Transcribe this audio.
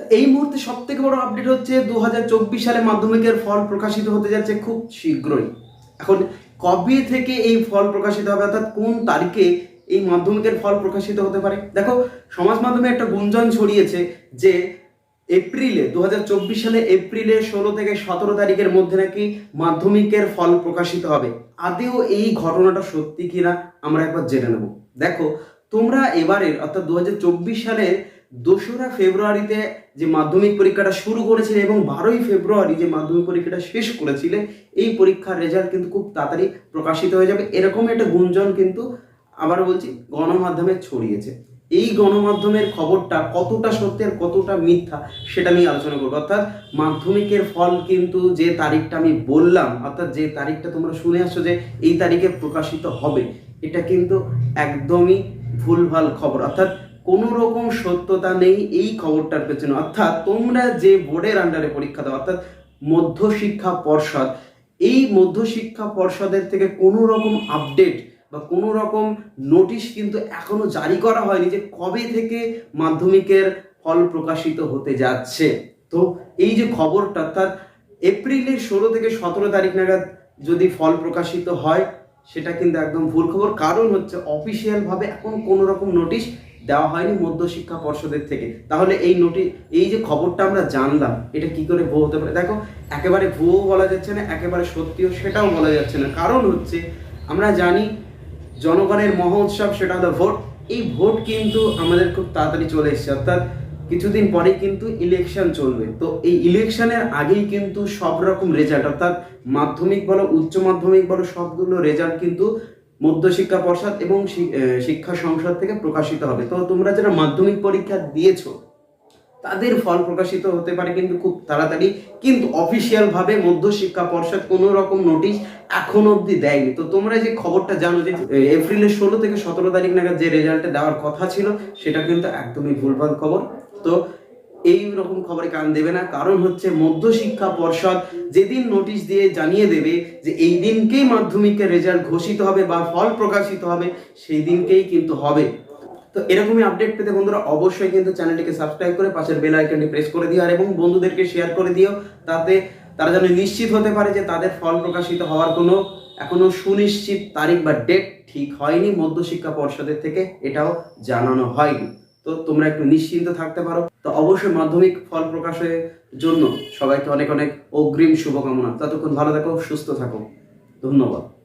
এই মুহূর্তে সব থেকে বড় আপডেট হচ্ছে দু হাজার চব্বিশ সালে মাধ্যমিকের ফল প্রকাশিত হতে যাচ্ছে খুব শীঘ্রই। এখন কবে থেকে এই ফল প্রকাশিত হবে, অর্থাৎ কোন তারিখে এই মাধ্যমিকের ফল প্রকাশিত হতে পারে? দেখো, সমাজ মাধ্যমে একটা গুঞ্জন ছড়িয়েছে যে এপ্রিলে দু হাজার চব্বিশ সালে এপ্রিলে ষোলো থেকে সতেরো তারিখের মধ্যে নাকি মাধ্যমিকের ফল প্রকাশিত হবে। আদেও এই ঘটনাটা সত্যি কিনা আমরা একবার জেনে নেব। দেখো, তোমরা এবারের, অর্থাৎ দু সালের দোসরা ফেব্রুয়ারিতে যে মাধ্যমিক পরীক্ষাটা শুরু করেছিলে এবং বারোই ফেব্রুয়ারি যে মাধ্যমিক পরীক্ষাটা শেষ করেছিলে এই পরীক্ষার রেজাল্ট কিন্তু খুব তাড়াতাড়ি প্রকাশিত হয়ে যাবে। এরকম একটা গুঞ্জন কিন্তু আবার বলছি, গণমাধ্যমে ছড়িয়েছে। এই গণমাধ্যমের খবরটা কতটা সত্যি আর কতটা মিথ্যা সেটা নিয়ে আলোচনা করব। অর্থাৎ মাধ্যমিকের ফল কিন্তু যে তারিখটা আমি বললাম, অর্থাৎ যে তারিখটা তোমরা শুনে আসছো যে এই তারিখে প্রকাশিত হবে, এটা কিন্তু একদমই ভুলভাল খবর। অর্থাৎ কোনো রকম সত্যতা নেই এই খবরটার পেছনে। অর্থাৎ তোমরা যে বোর্ডের আন্ডারে পরীক্ষা দাও, অর্থাৎ মধ্যশিক্ষা পর্ষদ, এই মধ্যশিক্ষা পর্ষদের থেকে কোনো রকম আপডেট বা কোনো রকম নোটিশ কিন্তু এখনও জারি করা হয়নি যে কবে থেকে মাধ্যমিকের ফল প্রকাশিত হতে যাচ্ছে। তো এই যে খবরটা, অর্থাৎ এপ্রিলের ষোলো থেকে সতেরো তারিখ নাগাদ যদি ফল প্রকাশিত হয় সেটা কিন্তু একদম ভুল খবর। কারণ হচ্ছে অফিসিয়াল ভাবে এখন কোনো রকম নোটিশ দেওয়া হয়নি মধ্যশিক্ষা পর্ষদের থেকে। তাহলে এই নোটিশ এই যে খবরটা আমরা জানলাম, এটা কি করে ভুয়ো হতে পারে? দেখো, একেবারে ভুয়ো বলা যাচ্ছে না, একেবারে সত্যিও সেটাও বলা যাচ্ছে না। কারণ হচ্ছে, আমরা জানি জনগণের মহোৎসব, সেটা হলো ভোট। এই ভোট কিন্তু আমাদের খুব তাড়াতাড়ি চলে এসছে। অর্থাৎ কিছুদিন পরেই কিন্তু ইলেকশন চলবে। তো এই ইলেকশনের আগেই কিন্তু সব রকম রেজাল্ট অর্থাৎ মাধ্যমিক বলো, উচ্চ মাধ্যমিক বলো, সবগুলো রেজাল্ট কিন্তু মধ্যশিক্ষা পর্ষদ এবং শিক্ষা সংসদ থেকে প্রকাশিত হবে। তো তোমরা যারা মাধ্যমিক পরীক্ষা দিয়েছ, তাদের ফল প্রকাশিত হতে পারে কিন্তু খুব তাড়াতাড়ি, কিন্তু অফিসিয়াল ভাবে মধ্যশিক্ষা পর্ষদ কোনো রকম নোটিশ এখন অবধি দেয়নি। তো তোমরা যে খবরটা জানো যে এপ্রিলের ষোলো থেকে সতেরো তারিখ নাগাদ যে রেজাল্টে দেওয়ার কথা ছিল, সেটা কিন্তু একদমই ভুলভাল খবর। তো এই রকম খবরে কান দেবে না। কারণ হচ্ছে মধ্যশিক্ষা পর্ষদ যেদিন নোটিশ দিয়ে জানিয়ে দেবে যে এই দিনকেই মাধ্যমিকের রেজাল্ট ঘোষিত হবে বা ফল প্রকাশিত হবে, সেই দিনকেই কিন্তু হবে। তো এরকমই আপডেট পেতে বন্ধুরা অবশ্যই কিন্তু চ্যানেলটিকে সাবস্ক্রাইব করে পাশের বেল আইকনটি প্রেস করে দিও আর এবং বন্ধুদেরকে শেয়ার করে দিও তাতে তারা যেন নিশ্চিত হতে পারে যে তাদের ফল প্রকাশিত হওয়ার কোনো এখনও সুনিশ্চিত তারিখ বা ডেট ঠিক হয়নি। মধ্যশিক্ষা পর্ষদের থেকে এটাও জানানো হয়নি। তো তোমরা একটু নিশ্চিন্ত থাকতে পারো। তো অবশ্যই মাধ্যমিক ফল প্রকাশের জন্য সবাইকে অনেক অনেক অগ্রিম শুভকামনা। ততক্ষণ ভালো থাকো, সুস্থ থাকো। ধন্যবাদ।